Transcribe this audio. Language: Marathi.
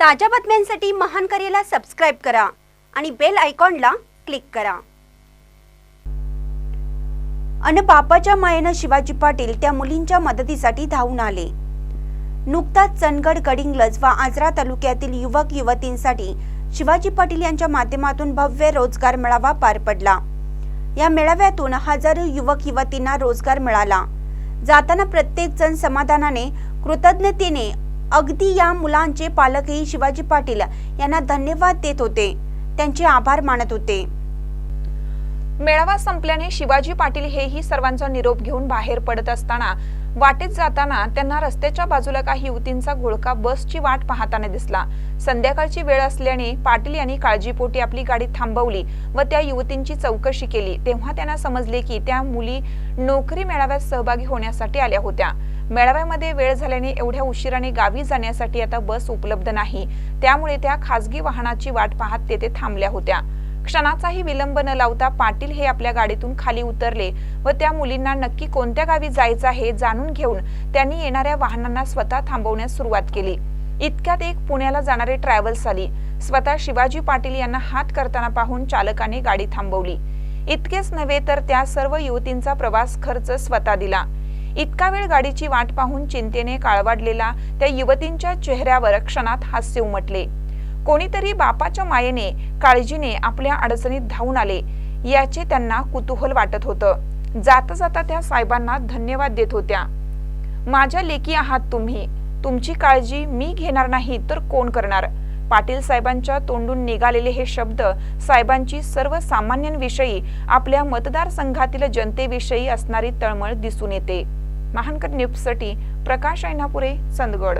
ताज्या बातम्यांसाठी महान करेला सबस्क्राईब करा आणि बेल आयकॉनला क्लिक करा. अन बापाच्या मायेनं शिवाजी पाटील त्या मुलींच्या मदतीसाठी धावून आले. नुकताच चंदगड गडिंगलज व आजरा तालुक्यातील युवक युवतींसाठी शिवाजी पाटील यांच्या माध्यमातून भव्य रोजगार मेळावा पार पडला. या मेळाव्यातून हजारो युवक युवतींना रोजगार मिळाला. जाताना प्रत्येक जण समाधानाने कृतज्ञतेने अगदी या मुलांचे पालकही शिवाजी पाटील यांना धन्यवाद देत होते. त्यांचे आभार मानत होते. मेळावा संपल्याने शिवाजी पाटील हेही सर्वांचा निरोप घेऊन बाहेर पडत असताना वाटेत जाताना त्यांना रस्त्याच्या बाजूला काही युवतींचा घोळका बसची वाट पाहताना दिसला. संध्याकाळची वेळ असल्याने पाटील यांनी काळजीपोटी आपली गाडी थांबवली व त्या युवतींची चौकशी केली. तेव्हा त्यांना समजले की त्या मुली नोकरी मेळाव्यात सहभागी होण्यासाठी आल्या होत्या. मेळाव्यामध्ये वेळ झाल्याने एवढ्या उशिराने गावी जाण्यासाठी आता बस उपलब्ध नाही. त्यामुळे त्या खासगी वाहनाची वाट पाहत तेथे थांबल्या होत्या. क्षणाचाही विलंब न लावता पाटील हे आपल्या गाडीतून खाली उतरले व त्या मुलींना नक्की कोणत्या गावी जायचं आहे जाणून घेऊन त्यांनी येणाऱ्या वाहनांना स्वतः थांबवण्यास सुरुवात केली. इतक्यात एक पुण्याला जाणारी ट्रॅव्हल्स आली. स्वतः शिवाजी पाटील यांना हात करताना पाहून चालकाने गाडी थांबवली. इतकेच नव्हे तर त्या सर्व युवतींचा प्रवास खर्च स्वतः दिला. इतका वेळ गाडीची वाट पाहून चिंतेने काळवाडलेला त्या युवतींच्या चेहऱ्यावर क्षणात हास्य उमटले. कोणीतरी बापाच्या मायेने काळजीने आपल्या अडचणीत धावून आले याचे त्यांना कुतूहल वाटत होतं. जाता जाता त्या साहेबांना धन्यवाद देत होत्या. माझ्या लेखी आहात तुम्ही. तुमची काळजी मी घेणार नाही तर कोण करणार? पाटील साहेबांच्या तोंडून निघालेले हे शब्द साहेबांची सर्वसामान्यांविषयी आपल्या मतदारसंघातील जनतेविषयी असणारी तळमळ दिसून येते. महानकर न्यूजसाठी प्रकाश ऐनापुरे चंदगड.